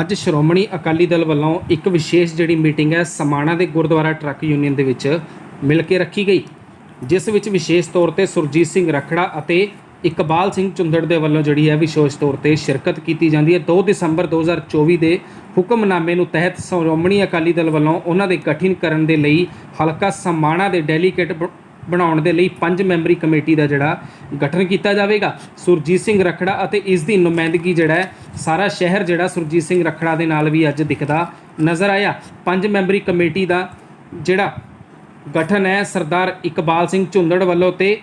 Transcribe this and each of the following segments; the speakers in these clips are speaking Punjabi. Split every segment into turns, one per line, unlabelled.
ਅੱਜ ਸ਼੍ਰੋਮਣੀ ਅਕਾਲੀ ਦਲ ਵੱਲੋਂ ਇੱਕ ਵਿਸ਼ੇਸ਼ ਜਿਹੜੀ ਮੀਟਿੰਗ ਹੈ, ਸਮਾਣਾ ਦੇ ਗੁਰਦੁਆਰਾ ਟਰੱਕ ਯੂਨੀਅਨ ਦੇ ਵਿੱਚ ਮਿਲ ਕੇ ਰੱਖੀ ਗਈ। ਜਿਸ ਵਿੱਚ ਵਿਸ਼ੇਸ਼ ਤੌਰ ਤੇ ਸੁਰਜੀਤ ਸਿੰਘ ਰਖੜਾ ਅਤੇ ਇਕਬਾਲ ਸਿੰਘ ਚੁੰਦੜ ਦੇ ਵੱਲੋਂ ਜਿਹੜੀ ਹੈ, ਵਿਸ਼ੇਸ਼ ਤੌਰ ਤੇ ਸ਼ਿਰਕਤ ਕੀਤੀ ਜਾਂਦੀ ਹੈ। 2 ਦਸੰਬਰ 2024 ਦੇ ਹੁਕਮਨਾਮੇ ਨੂੰ ਤਹਿਤ ਸ਼੍ਰੋਮਣੀ ਅਕਾਲੀ ਦਲ ਵੱਲੋਂ ਉਹਨਾਂ ਦੇ ਗਠਨ ਕਰਨ ਦੇ ਲਈ ਹਲਕਾ ਸਮਾਣਾ ਦੇ ਡੈਲੀਗੇਟ ਬ- ਬਣਾਉਣ ਦੇ ਲਈ ਪੰਜ ਮੈਂਬਰੀ ਕਮੇਟੀ ਦਾ ਜਿਹੜਾ ਗਠਨ ਕੀਤਾ ਜਾਵੇਗਾ। ਸੁਰਜੀਤ ਸਿੰਘ ਰਖੜਾ ਅਤੇ ਇਸ ਦੀ ਨੁਮਾਇੰਦਗੀ ਜਿਹੜਾ ਸਾਰਾ ਸ਼ਹਿਰ ਜਿਹੜਾ ਸੁਰਜੀਤ ਸਿੰਘ ਰਖੜਾ ਦੇ ਨਾਲ ਵੀ ਅੱਜ ਦਿਖਦਾ ਨਜ਼ਰ ਆਇਆ। ਪੰਜ ਮੈਂਬਰੀ ਕਮੇਟੀ ਦਾ ਜਿਹੜਾ ਗਠਨ ਹੈ ਸਰਦਾਰ ਇਕਬਾਲ ਸਿੰਘ ਝੁੰਦੜ ਵੱਲੋਂ ਤੇ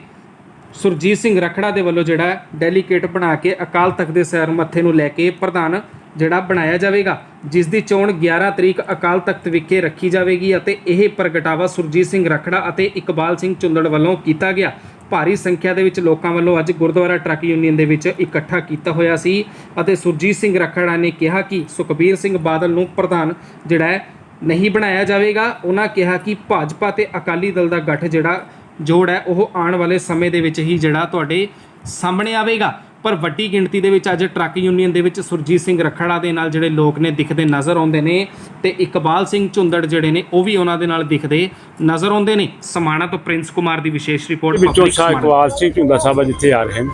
ਸੁਰਜੀਤ ਸਿੰਘ ਰਖੜਾ ਦੇ ਵੱਲੋਂ ਜਿਹੜਾ ਡੈਲੀਕੇਟ ਬਣਾ ਕੇ ਅਕਾਲ ਤਖਤ ਦੇ ਸਿਰ ਮੱਥੇ ਨੂੰ ਲੈ ਕੇ ਪ੍ਰਧਾਨ ਜਿਹੜਾ ਬਣਾਇਆ ਜਾਵੇਗਾ ਜਿਸ ਦੀ ਚੋਣ 11 ਤਰੀਕ ਅਕਾਲ ਤਖਤ ਵਿਖੇ ਰੱਖੀ ਜਾਵੇਗੀ ਅਤੇ ਇਹ ਪ੍ਰਗਟਾਵਾ ਸੁਰਜੀਤ ਸਿੰਘ ਰਖੜਾ ਅਤੇ ਇਕਬਾਲ ਸਿੰਘ ਚੁੰਦੜ ਵੱਲੋਂ ਕੀਤਾ ਗਿਆ। ਭਾਰੀ ਸੰਖਿਆ ਦੇ ਵਿੱਚ ਲੋਕਾਂ ਵੱਲੋਂ ਅੱਜ ਗੁਰਦੁਆਰਾ ਟਰੱਕ ਯੂਨੀਅਨ ਦੇ ਵਿੱਚ ਇਕੱਠਾ ਕੀਤਾ ਹੋਇਆ ਸੀ ਅਤੇ ਸੁਰਜੀਤ ਸਿੰਘ ਰਖੜਾ ਨੇ ਕਿਹਾ ਕਿ ਸੁਖਬੀਰ ਸਿੰਘ ਬਾਦਲ ਨੂੰ ਪ੍ਰਧਾਨ ਜਿਹੜਾ ਹੈ ਨਹੀਂ ਬਣਾਇਆ ਜਾਵੇਗਾ। ਉਹਨਾਂ ਕਿਹਾ ਕਿ ਭਾਜਪਾ ਤੇ ਅਕਾਲੀ ਦਲ ਦਾ ਗੱਠ ਜਿਹੜਾ ਜੋੜ ਹੈ, ਉਹ ਆਉਣ ਵਾਲੇ ਸਮੇਂ ਦੇ ਵਿੱਚ ਹੀ ਜਿਹੜਾ ਤੁਹਾਡੇ ਸਾਹਮਣੇ ਆਵੇਗਾ। ਪਰ ਵੱਡੀ ਗਿਣਤੀ ਦੇ ਵਿੱਚ ਅੱਜ ਟਰੱਕ ਯੂਨੀਅਨ ਦੇ ਵਿੱਚ ਸੁਰਜੀਤ ਸਿੰਘ ਰਖੜਾ ਦੇ ਨਾਲ ਜਿਹੜੇ ਲੋਕ ਨੇ ਦਿਖਦੇ ਨਜ਼ਰ ਆਉਂਦੇ ਨੇ ਤੇ ਇਕਬਾਲ ਸਿੰਘ ਝੁੰਦੜ ਜਿਹੜੇ ਨੇ ਉਹ ਵੀ ਉਹਨਾਂ ਦੇ ਨਾਲ ਦਿਖਦੇ ਨਜ਼ਰ ਆਉਂਦੇ ਨੇ। ਸਮਾਣਾ ਤੋਂ ਪ੍ਰਿੰਸ ਕੁਮਾਰ ਦੀ ਵਿਸ਼ੇਸ਼ ਰਿਪੋਰਟ
ਵਿੱਚੋਂ
ਪਬਲਿਕ
ਸ਼ਾਹ
ਸਮਾਣਾ
ਇਕਬਾਲ ਸਿੰਘ ਝੁੰਦਾ ਸਾਹਿਬ ਅੱਜ ਇੱਥੇ ਆ ਰਹੇ ਹਨ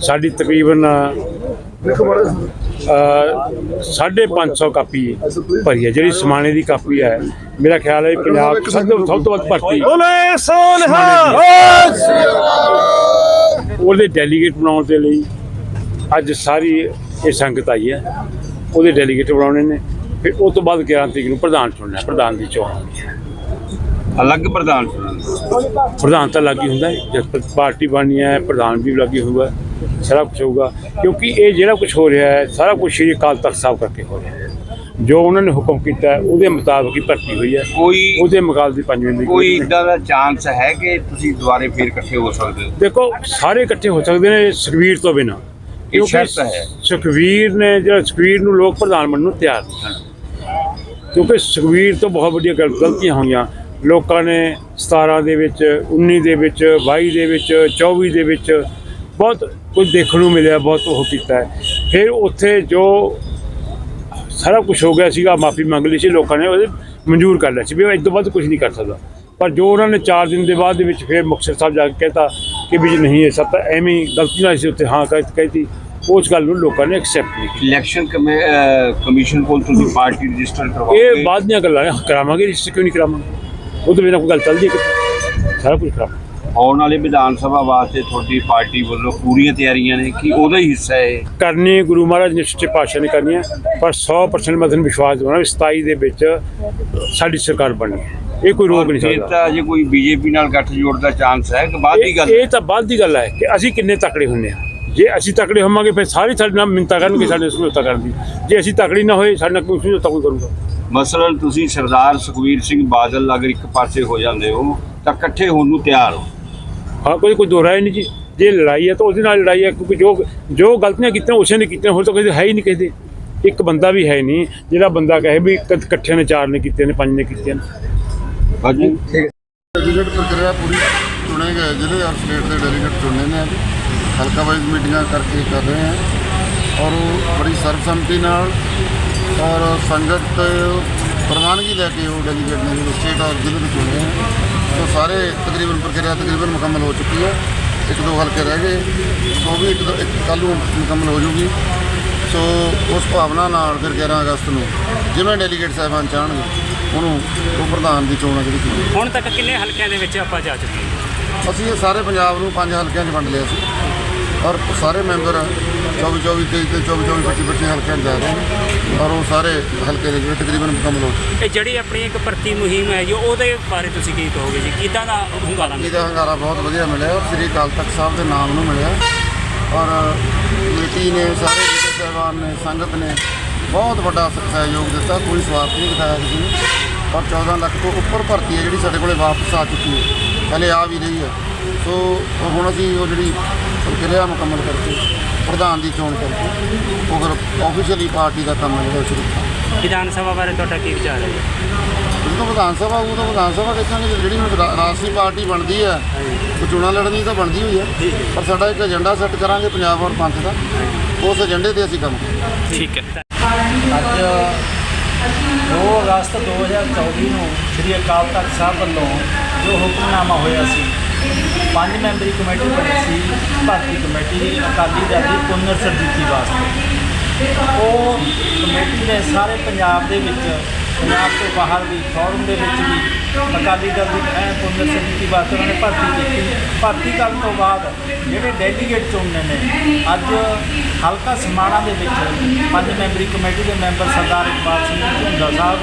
ਸਾਡੀ ਤਕਰੀਬਨ ਅ, ਸਾਢੇ ਪੰਜ ਸੌ ਕਾਪੀ ਭਰੀ ਹੈ। ਜਿਹੜੀ ਸਮਾਣੇ ਦੀ ਕਾਪੀ ਹੈ ਮੇਰਾ ਖਿਆਲ ਹੈ ਪੰਜਾਬ 'ਚ ਸਭ ਤੋਂ ਸਭ ਤੋਂ ਵੱਧ ਭਰਤੀ।
ਬੋਲੇ ਸੋਨਹਾ!
ਉਹਦੇ ਡੈਲੀਗੇਟ ਬਣਾਉਣ ਦੇ ਲਈ ਅੱਜ ਸਾਰੀ ਇਹ ਸੰਗਤ ਆਈ ਹੈ। ਉਹਦੇ ਡੈਲੀਗੇਟ ਬਣਾਉਣੇ ਨੇ। ਫਿਰ ਉਸ ਤੋਂ ਬਾਅਦ 11 ਤਰੀਕ ਨੂੰ ਪ੍ਰਧਾਨ ਚੁਣਨਾ ਪ੍ਰਧਾਨ ਦੀ ਚੋਣ ਹੋਣੀ ਹੈ।
ਅਲੱਗ ਪ੍ਰਧਾਨ
ਪ੍ਰਧਾਨ ਤਾਂ ਲੱਗ ਹੀ ਹੁੰਦਾ ਜਦ ਪਾਰਟੀ ਬਣਨੀ ਹੈ ਪ੍ਰਧਾਨ ਵੀ ਲੱਗੀ ਹੋਊਗਾ ਸਾਰਾ ਕੁਝ ਹੋਊਗਾ। ਕਿਉਂਕਿ ਇਹ ਜਿਹੜਾ ਕੁਝ ਹੋ ਰਿਹਾ ਹੈ ਸਾਰਾ ਕੁਝ ਸ਼੍ਰੀ ਅਕਾਲ ਤਖਤ ਸਾਹਿਬ ਕਰਕੇ ਹੋ ਰਿਹਾ ਹੈ। ਜੋ ਉਹਨਾਂ ਨੇ ਹੁਕਮ ਕੀਤਾ ਉਹਦੇ ਮੁਤਾਬਕ ਹੀ ਭਰਤੀ ਹੋਈ ਹੈ।
ਕੋਈ
ਉਹਦੇ ਮੁਕਾਬਲੇ ਦੀ ਪੰਜਵੇਂ ਦੀ
ਕੋਈ ਇਦਾਂ ਦਾ ਚਾਂਸ ਹੈ ਕਿ ਤੁਸੀਂ ਦੁਬਾਰੇ ਫੇਰ ਇਕੱਠੇ ਹੋ ਸਕਦੇ ਹੋ?
ਦੇਖੋ ਸਾਰੇ ਇਕੱਠੇ ਹੋ ਸਕਦੇ ਨੇ ਸੁਖਵੀਰ ਤੋਂ ਬਿਨਾ।
ਇਹ ਸ਼ਰਤ ਹੈ।
ਸੁਖਵੀਰ ਨੇ ਜਿਹੜਾ ਸੁਖਵੀਰ ਨੂੰ ਲੋਕ ਪ੍ਰਧਾਨ ਬਣਨ ਨੂੰ ਤਿਆਰ ਨਹੀਂ ਕਿਉਂਕਿ ਸੁਖਵੀਰ ਤੋਂ ਬਹੁਤ ਵੱਡੀਆਂ ਗਲ- ਗਲਤੀਆਂ ਹੋਈਆਂ। ਲੋਕਾਂ ਨੇ 17 ਦੇ ਵਿੱਚ 19 ਦੇ ਵਿੱਚ 22 ਦੇ ਵਿੱਚ 24 ਦੇ ਵਿੱਚ ਬਹੁਤ ਕੁਝ ਦੇਖਣ ਨੂੰ ਮਿਲਿਆ ਬਹੁਤ ਉਹ ਕੀਤਾ ਹੈ। ਫਿਰ ਉੱਥੇ ਜੋ ਸਾਰਾ ਕੁਝ ਹੋ ਗਿਆ ਸੀਗਾ ਮਾਫੀ ਮੰਗ ਲਈ ਸੀ ਲੋਕਾਂ ਨੇ ਉਹਦੇ ਮਨਜ਼ੂਰ ਕਰ ਲਿਆ ਸੀ ਵੀ ਉਹ ਇਸ ਤੋਂ ਵੱਧ ਕੁਝ ਨਹੀਂ ਕਰ ਸਕਦਾ। ਪਰ ਜੋ ਉਹਨਾਂ ਨੇ 4 ਦਿਨ ਦੇ ਬਾਅਦ ਦੇ ਵਿੱਚ ਫਿਰ ਮੁਕਤਸਰ ਸਾਹਿਬ ਜਾ ਕੇ ਕਹਿਤਾ ਕਿ ਵੀ ਜੀ ਨਹੀਂ ਇਹ ਸਭ ਤਾਂ ਐਵੇਂ ਗਲਤੀ ਨਾਲ ਸੀ ਉੱਥੇ ਹਾਂ ਕਹਿ ਕਹਿਤੀ। ਉਸ ਗੱਲ ਨੂੰ ਲੋਕਾਂ ਨੇ ਐਕਸੈਪਟ ਨਹੀਂ ਕੀਤਾ।
ਇਲੈਕਸ਼ਨ ਕਮਿਸ਼ਨ ਕੋਲ ਤੁਸੀਂ ਪਾਰਟੀ ਰਜਿਸਟਰ ਕਰਵਾਓਗੇ?
ਇਹ ਬਾਅਦ ਦੀਆਂ ਗੱਲਾਂ ਕਰਾਵਾਂਗੇ ਰਜਿਸਟਰ ਕਿਉਂ ਨਹੀਂ ਕਰਾਵਾਂਗੇ? ਉਹ ਤੋਂ ਬਿਨਾਂ ਕੋਈ ਗੱਲ ਚੱਲਦੀ ਹੈ ਕਿਤੇ ਸਾਰਾ ਕੁਝ ਕਰਾਵਾਂਗੇ।
ਆਉਣ ਵਾਲੇ ਵਿਧਾਨ ਸਭਾ ਵਾਸਤੇ ਤੁਹਾਡੀ ਪਾਰਟੀ ਵੱਲੋਂ ਪੂਰੀਆਂ ਤਿਆਰੀਆਂ ਨੇ ਕਿ ਉਹਦਾ ਹੀ ਹਿੱਸਾ ਹੈ?
ਕਰਨੀ ਗੁਰੂ ਮਹਾਰਾਜ ਨੇ ਸੱਚੇ ਪਾਤਸ਼ਾਹ ਨੇ ਕਰਨੀ ਹੈ ਪਰ 100% ਮੈਂ ਤੁਹਾਨੂੰ ਵਿਸ਼ਵਾਸ ਦਿਵਾਉਣਾ ਵੀ 27 ਦੇ ਵਿੱਚ ਸਾਡੀ ਸਰਕਾਰ ਬਣਨੀ ਇਹ ਕੋਈ ਰੋਕ ਨਹੀਂ ਸਕਦਾ।
ਤਾਂ ਅਜੇ ਕੋਈ ਬੀਜੇਪੀ ਨਾਲ ਗੱਠ ਜੋੜ ਦਾ ਚਾਂਸ ਹੈ ਕਿ ਬਾਅਦ ਦੀ ਗੱਲ
ਇਹ ਇਹ ਤਾਂ ਬਾਅਦ ਦੀ ਗੱਲ ਹੈ ਕਿ ਅਸੀਂ ਕਿੰਨੇ ਤਕੜੇ ਹੁੰਨੇ ਆ ਜੇ ਅਸੀਂ ਤਕੜੇ ਹੋਵਾਂਗੇ ਫਿਰ ਸਾਰੇ ਸਾਡੇ ਨਾਲ ਮਿੰਤਾ ਕਰਨਗੇ ਸਾਡੇ ਸਮਝੌਤਾ ਕਰਨ ਦੀ। ਜੇ ਅਸੀਂ ਤਕੜੇ ਨਾ ਹੋਏ ਸਾਡੇ ਨਾਲ ਕੋਈ ਸਮਝੌਤਾ ਕੋਈ ਕਰੂਗਾ।
ਮਸਲਨ ਤੁਸੀਂ ਸਰਦਾਰ ਸੁਖਵੀਰ ਸਿੰਘ ਬਾਦਲ ਅਗਰ ਇੱਕ ਪਾਸੇ ਹੋ ਜਾਂਦੇ ਹੋ ਤਾਂ ਇਕੱਠੇ ਹੋਣ ਨੂੰ ਤਿਆਰ ਹੋ।
ਹਾਂ ਕੋਈ ਕੋਈ ਦੋ ਰਾਏ ਨਹੀਂ ਜੀ। ਜੇ ਲੜਾਈ ਹੈ ਤਾਂ ਉਹਦੇ ਨਾਲ ਲੜਾਈ ਹੈ ਕਿਉਂਕਿ ਜੋ ਜੋ ਗਲਤੀਆਂ ਕੀਤੀਆਂ ਉਸੇ ਨੇ ਕੀਤੀਆਂ ਹੋਰ ਤਾਂ ਕਿਸੇ ਹੈ ਹੀ ਨਹੀਂ ਕਿਸੇ ਦੇ। ਇੱਕ ਬੰਦਾ ਵੀ ਹੈ ਨਹੀਂ ਜਿਹੜਾ ਬੰਦਾ ਕਹੇ ਵੀ ਇਕ- ਇਕੱਠਿਆਂ ਨੇ ਚਾਰ ਨੇ ਕੀਤੇ ਨੇ ਪੰਜ ਨੇ ਕੀਤੇ ਨੇ।
ਹਾਂਜੀ।
ਡੈਲੀਗੇਟ ਪ੍ਰਕਿਰਿਆ ਪੂਰੀ ਚੁਣੇ ਗਏ ਜ਼ਿਲ੍ਹੇ ਔਰ ਸਟੇਟ ਦੇ ਡੈਲੀਗੇਟ ਚੁਣੇ ਨੇ ਹਲਕਾ ਵਾਈਜ਼ ਮੀਟਿੰਗਾਂ ਕਰਕੇ ਕਰ ਰਹੇ ਹਾਂ। ਔਰ ਉਹ ਬੜੀ ਸਰਬਸੰਮਤੀ ਨਾਲ ਔਰ ਸੰਗਤ ਪ੍ਰਧਾਨਗੀ ਲੈ ਕੇ ਉਹ ਡੈਲੀਗੇਟ ਨੇ ਜਿਹੜੇ ਸਟੇਟ ਔਰ ਜ਼ਿਲ੍ਹੇ ਦੇ ਚੁਣੇ ਹੈ ਸਾਰੇ ਤਕਰੀਬਨ ਪ੍ਰਕਿਰਿਆ ਤਕਰੀਬਨ ਮੁਕੰਮਲ ਹੋ ਚੁੱਕੀ ਹੈ। ਇੱਕ ਦੋ ਹਲਕੇ ਰਹਿ ਗਏ। ਸੋ ਵੀ ਇੱਕ ਇੱਕ ਕੱਲ੍ਹ ਨੂੰ ਮੁਕੰਮਲ ਹੋ ਜੂਗੀ। ਸੋ ਉਸ ਭਾਵਨਾ ਨਾਲ ਫਿਰ 11 ਅਗਸਤ ਨੂੰ ਜਿਵੇਂ ਡੈਲੀਗੇਟ ਸਾਹਿਬਾਨ ਚਾਹਣਗੇ ਉਹਨੂੰ ਉਹ ਪ੍ਰਧਾਨ ਦੀ ਚੋਣ ਜਿਹੜੀ ਕੀਤੀ
ਹੁਣ ਤੱਕ ਕਿੰਨੇ ਹਲਕਿਆਂ ਦੇ ਵਿੱਚ ਆਪਾਂ ਜਾ ਚੁੱਕੇ ਹਾਂ?
ਅਸੀਂ ਇਹ ਸਾਰੇ ਪੰਜਾਬ ਨੂੰ ਪੰਜ ਹਲਕਿਆਂ 'ਚ ਵੰਡ ਲਿਆ ਸੀ। ਔਰ ਸਾਰੇ ਮੈਂਬਰ 24 24 23 ਤੇ 24 24 25 25 ਹਲਕਿਆਂ ਜਾ ਰਹੇ ਨੇ ਔਰ ਉਹ ਸਾਰੇ ਹਲਕੇ ਦੇ ਜਿਹੜੇ ਤਕਰੀਬਨ ਮੁਕੰਮਲ ਹੋ ਚੁੱਕੇ
ਇਹ ਜਿਹੜੀ ਆਪਣੀ ਇੱਕ ਭਰਤੀ ਮੁਹਿੰਮ ਹੈ ਜੀ ਉਹਦੇ ਬਾਰੇ ਤੁਸੀਂ ਕੀ ਕਹੋਗੇ ਜੀ? ਕਿਦਾਂ ਦਾ ਹੁੰਗਾਰਾ।
ਇਹਦਾ ਹੰਗਾਰਾ ਬਹੁਤ ਵਧੀਆ ਮਿਲਿਆ ਔਰ ਸ੍ਰੀ ਅਕਾਲ ਤਖਤ ਸਾਹਿਬ ਦੇ ਨਾਮ ਨੂੰ ਮਿਲਿਆ। ਔਰ ਕਮੇਟੀ ਨੇ ਸਾਰੇ ਲੀਡਰ ਸਾਹਿਬਾਨ ਨੇ ਸੰਗਤ ਨੇ ਬਹੁਤ ਵੱਡਾ ਸਹਿਯੋਗ ਦਿੱਤਾ ਕੋਈ ਸਵਾਰਥ ਨਹੀਂ ਦਿਖਾਇਆ ਕਿਸੇ ਨੇ। ਔਰ 14 ਲੱਖ ਤੋਂ ਉੱਪਰ ਭਰਤੀ ਹੈ ਜਿਹੜੀ ਸਾਡੇ ਕੋਲੇ ਵਾਪਸ ਆ ਚੁੱਕੀ ਹੈ। ਪਹਿਲੇ ਆ ਵੀ ਰਹੀ ਹੈ। ਸੋ ਉਹ ਹੁਣ ਅਸੀਂ ਉਹ ਜਿਹੜੀ ਪ੍ਰਕਿਰਿਆ ਮੁਕੰਮਲ ਕਰਕੇ ਪ੍ਰਧਾਨ ਦੀ ਚੋਣ ਕਰਕੇ ਉਹ ਫਿਰ ਆਫੀਸ਼ੀਅਲੀ ਪਾਰਟੀ ਦਾ ਕੰਮ ਹੈ ਜਿਹੜਾ ਉਹ ਸ਼ੁਰੂ ਕੀਤਾ।
ਵਿਧਾਨ ਸਭਾ ਬਾਰੇ ਤੁਹਾਡਾ ਕੀ ਵਿਚਾਰ ਹੈ
ਜਦੋਂ ਵਿਧਾਨ ਸਭਾ ਉਹ ਤਾਂ ਵਿਧਾਨ ਸਭਾ ਦੇਖਾਂਗੇ ਜਿਹੜੀ ਹੁਣ ਰਾ- ਰਾਸ਼ਟਰੀ ਪਾਰਟੀ ਬਣਦੀ ਹੈ ਉਹ ਚੋਣਾਂ ਲੜਨੀ ਤਾਂ ਬਣਦੀ ਹੋਈ ਹੈ ਪਰ ਸਾਡਾ ਇੱਕ ਏਜੰਡਾ ਸੈੱਟ ਕਰਾਂਗੇ ਪੰਜਾਬ ਔਰ ਪੰਥ ਦਾ ਉਸ ਏਜੰਡੇ ਤੇ ਅਸੀਂ ਕੰਮ ਕਰਾਂਗੇ।
ਠੀਕ ਹੈ।
ਅੱਜ 2 ਅਗਸਤ 2024 ਨੂੰ ਸ੍ਰੀ ਅਕਾਲ ਤਖਤ ਸਾਹਿਬ ਵੱਲੋਂ ਜੋ ਹੁਕਮਨਾਮਾ ਹੋਇਆ ਸੀ ਪੰਜ ਮੈਂਬਰੀ ਕਮੇਟੀ ਬਣੀ ਸੀ, ਭਾਰਤੀ ਕਮੇਟੀ, ਅਕਾਲੀ ਦਲ ਦੀ ਪੁਨਰ ਸਰਜੀਤੀ ਵਾਸਤੇ। ਉਹ ਕਮੇਟੀ ਨੇ ਸਾਰੇ ਪੰਜਾਬ ਦੇ ਵਿੱਚ ਪੰਜਾਬ ਤੋਂ ਬਾਹਰ ਵੀ ਫੋਰਮ ਦੇ ਵਿੱਚ ਵੀ ਅਕਾਲੀ ਦਲ ਦੀ ਐ ਪੁਨਰ ਸਰਜੀਤੀ ਵਾਸਤੇ ਉਹਨਾਂ ਨੇ ਭਰਤੀ ਕੀਤੀ। ਭਰਤੀ ਕਰਨ ਤੋਂ ਬਾਅਦ ਜਿਹੜੇ ਡੈਲੀਗੇਟ ਚੁਣਨੇ ਨੇ, ਅੱਜ ਹਲਕਾ ਸਮਾਣਾ ਦੇ ਵਿੱਚ ਪੰਜ ਮੈਂਬਰੀ ਕਮੇਟੀ ਦੇ ਮੈਂਬਰ ਸਰਦਾਰ ਇਕਬਾਲ ਸਿੰਘ ਝੁੰਦਾ ਸਾਹਿਬ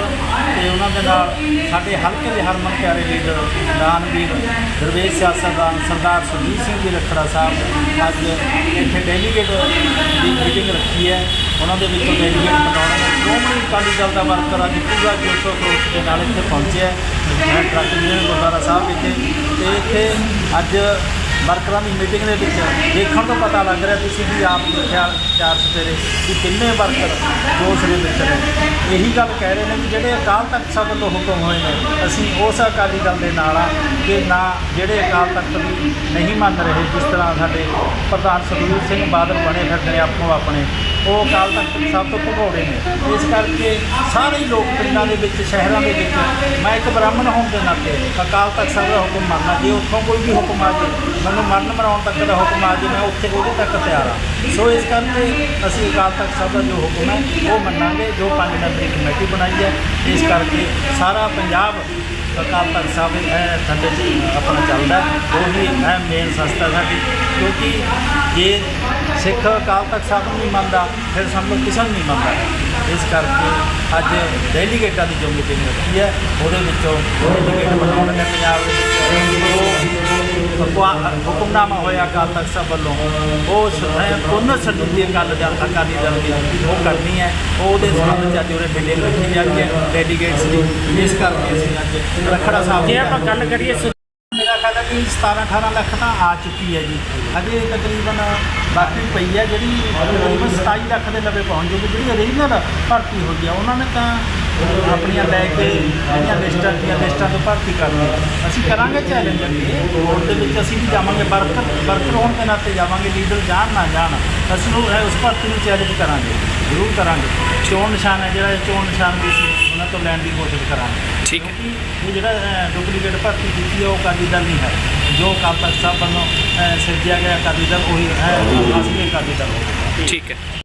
ਤੇ ਉਹਨਾਂ ਦੇ ਨਾਲ ਸਾਡੇ ਹਲਕੇ ਦੇ ਹਰਮਨ ਪਿਆਰੇ ਲੀਡਰ ਦਾਨਵੀਰ ਦਰਵੇਸ਼ ਸਿਆਸਤਦਾਨ ਸਰਦਾਰ ਸੁਰਜੀਤ ਸਿੰਘ ਜੀ ਰਖੜਾ ਸਾਹਿਬ ਅੱਜ ਇੱਥੇ ਡੈਲੀਗੇਟ ਦੀ ਮੀਟਿੰਗ ਰੱਖੀ ਹੈ। ਉਹਨਾਂ ਦੇ ਵਿੱਚੋਂ ਡੈਲੀਗੇਟ ਬਣਾਉਣੇ ਸ਼੍ਰੋਮਣੀ ਅਕਾਲੀ ਦਲ ਦਾ ਵਰਕਰ ਅੱਜ ਪੂਰਾ ਜੋਸ਼ੋ ਖਰੋਸ਼ ਦੇ ਨਾਲ ਇੱਥੇ ਪਹੁੰਚਿਆ ਮੈਂ ਟਰੱਕ ਯੂਨੀਅਨ ਗੁਰਦੁਆਰਾ ਸਾਹਿਬ ਵਿਖੇ ਤੇ ਇੱਥੇ ਅੱਜ ਵਰਕਰਾਂ ਦੀ ਮੀਟਿੰਗ ਦੇ ਵਿੱਚ ਦੇਖਣ ਤੋਂ ਪਤਾ ਲੱਗ ਰਿਹਾ ਤੁਸੀਂ ਵੀ ਆਪ ਦੇਖਿਆ ਚਾਰ ਸਵੇਰੇ ਕਿ ਕਿੰਨੇ ਵਰਕਰ ਜੋਸ਼ ਦੇ ਵਿੱਚ ਨੇ ਇਹੀ ਗੱਲ ਕਹਿ ਰਹੇ ਨੇ ਕਿ ਜਿਹੜੇ ਅਕਾਲ ਤਖਤ ਸਾਹਿਬ ਵੱਲੋਂ ਹੁਕਮ ਹੋਏ ਨੇ, ਅਸੀਂ ਉਸ ਅਕਾਲੀ ਦਲ ਦੇ ਨਾਲ ਆ ਕਿ ਨਾ ਜਿਹੜੇ ਅਕਾਲ ਤਖਤ ਦੀ ਨਹੀਂ ਮੰਨ ਰਹੇ, ਜਿਸ ਤਰ੍ਹਾਂ ਸਾਡੇ ਪ੍ਰਧਾਨ ਸੁਖਬੀਰ ਸਿੰਘ ਬਾਦਲ ਬਣੇ ਫਿਰਦੇ ਨੇ ਆਪੋ ਆਪਣੇ ਉਹ ਅਕਾਲ ਤਖਤ ਸਾਹਿਬ ਤੋਂ ਭਗੌੜੇ ਨੇ। ਇਸ ਕਰਕੇ ਸਾਰੇ ਹੀ ਲੋਕ ਪਿੰਡਾਂ ਦੇ ਵਿੱਚ, ਸ਼ਹਿਰਾਂ ਦੇ ਵਿੱਚ, ਮੈਂ ਇੱਕ ਬ੍ਰਾਹਮਣ ਹੋਣ ਦੇ ਨਾਤੇ ਅਕਾਲ ਤਖਤ ਸਾਹਿਬ ਦਾ ਹੁਕਮ ਮੰਨਣਾ ਜੇ ਉੱਥੋਂ ਕੋਈ ਵੀ ਹੁਕਮ ਆ ਜੇ, ਮੈਨੂੰ ਮਰਨ ਮਰਾਉਣ ਤੱਕ ਦਾ ਹੁਕਮ ਆ ਜੇ, ਮੈਂ ਉੱਥੇ ਉਹਦੇ ਤੱਕ ਤਿਆਰ ਆ ਸੋ ਇਸ ਕਰਕੇ ਅਸੀਂ ਅਕਾਲ ਤਖਤ ਸਾਹਿਬ ਦਾ ਜੋ ਹੁਕਮ ਹੈ, ਉਹ ਮੰਨਾਂਗੇ। ਜੋ ਪੰਜ ਮੈਂਬਰੀ ਕਮੇਟੀ ਬਣਾਈ ਹੈ, ਇਸ ਕਰਕੇ ਸਾਰਾ ਪੰਜਾਬ ਅਕਾਲ ਤਖਤ ਸਾਹਿਬ ਇਹ ਥੱਲੇ ਆਪਣਾ ਚੱਲਦਾ ਹੈ। ਉਹੀ ਹੈ ਮੇਨ ਸੰਸਥਾ ਸਾਡੀ, ਕਿਉਂਕਿ ਜੇ ਸਿੱਖ ਅਕਾਲ ਤਖਤ ਸਾਹਿਬ ਨੂੰ ਨਹੀਂ ਮੰਨਦਾ, ਫਿਰ ਸਾਨੂੰ ਕਿਸੇ ਨੂੰ ਨਹੀਂ ਮੰਨਦਾ। ਇਸ ਕਰਕੇ ਅੱਜ ਡੈਲੀਗੇਟਾਂ ਦੀ ਜੋ ਮੀਟਿੰਗ ਰੱਖੀ ਹੈ, ਉਹਦੇ ਵਿੱਚੋਂ ਡੈਲੀਗੇਟ ਬਣਾਉਣ ਨੇ ਪੰਜਾਬ ਦੇ ਹੁਕਮਨਾਮਾ ਹੋਇਆ ਅਕਾਲ ਤਖਤ ਸਾਹਿਬ ਵੱਲੋਂ। ਉਹ ਪੁਨਰ ਸਰਜੀਤੀ ਅਕਾਲ ਦਲ ਅਕਾਲੀ ਦਲ ਦੀ ਉਹ ਕਰਨੀ ਹੈ। ਉਹ ਉਹਦੇ ਸੰਬੰਧ ਚ ਅੱਜ ਉਹਨੇ ਮੀਟਿੰਗ ਰੱਖੀ ਜਾ ਰਹੀ ਹੈ, ਡੈਲੀਗੇਟਸ ਦੀ। ਇਸ ਕਰਕੇ ਅਸੀਂ ਅੱਜ ਰਖੜਾ ਸਾਹਿਬ
ਜੇ ਆਪਾਂ ਗੱਲ ਕਰੀਏ
17-18 ਲੱਖ ਤਾਂ ਆ ਚੁੱਕੀ ਹੈ ਜੀ। ਅਜੇ ਤਕਰੀਬਨ ਬਾਕੀ ਪਈ ਹੈ ਜਿਹੜੀ ਤਕਰੀਬਨ 27 ਲੱਖ ਦੇ ਲਵੇ ਪਹੁੰਚ ਜੂਗੀ। ਜਿਹੜੀ ਓਰੀਜਨਲ ਭਰਤੀ ਹੋਈ ਹੈ ਉਹਨਾਂ ਨੇ ਤਾਂ ਆਪਣੀਆਂ ਲੈ ਕੇ ਜਿਹੜੀਆਂ ਲਿਸਟਾਂ ਦੀਆਂ ਲਿਸਟਾਂ ਤੋਂ ਭਰਤੀ ਕਰਦੇ ਅਸੀਂ ਕਰਾਂਗੇ ਚੈਲੰਜ ਅੱਗੇ। ਬੋਰਡ ਦੇ ਵਿੱਚ ਅਸੀਂ ਵੀ ਜਾਵਾਂਗੇ ਵਰਕਰ ਵਰਕਰ ਹੋਣ ਦੇ ਨਾਤੇ ਜਾਵਾਂਗੇ ਲੀਡਰ ਜਾਣ ਨਾ ਜਾਣ, ਅਸੀਂ ਉਹ ਉਸ ਭਰਤੀ ਨੂੰ ਚੈਲੰਜ ਕਰਾਂਗੇ। ਜ਼ਰੂਰ ਕਰਾਂਗੇ। ਚੋਣ ਨਿਸ਼ਾਨ ਹੈ ਜਿਹੜਾ ਚੋਣ ਨਿਸ਼ਾਨ ਦੀ ਸੀ। ਤੋਂ ਲੈਣ ਦੀ ਕੋਸ਼ਿਸ਼ ਕਰਾਂਗੇ।
ਠੀਕ ਹੈ।
ਕਿਉਂਕਿ ਇਹ ਜਿਹੜਾ ਡੁਪਲੀਕੇਟ ਭਰਤੀ ਕੀਤੀ ਹੈ ਉਹ ਅਕਾਲੀ ਦਲ ਨਹੀਂ ਹੈ। ਜੋ ਅਕਾਲ ਤਖਤ ਸਾਹਿਬ ਵੱਲੋਂ ਸਿਰਜਿਆ ਗਿਆ ਅਕਾਲੀ ਦਲ ਉਹੀ ਹੈ। ਅਸਲੀ ਅਕਾਲੀ ਦਲ।
ਠੀਕ ਹੈ।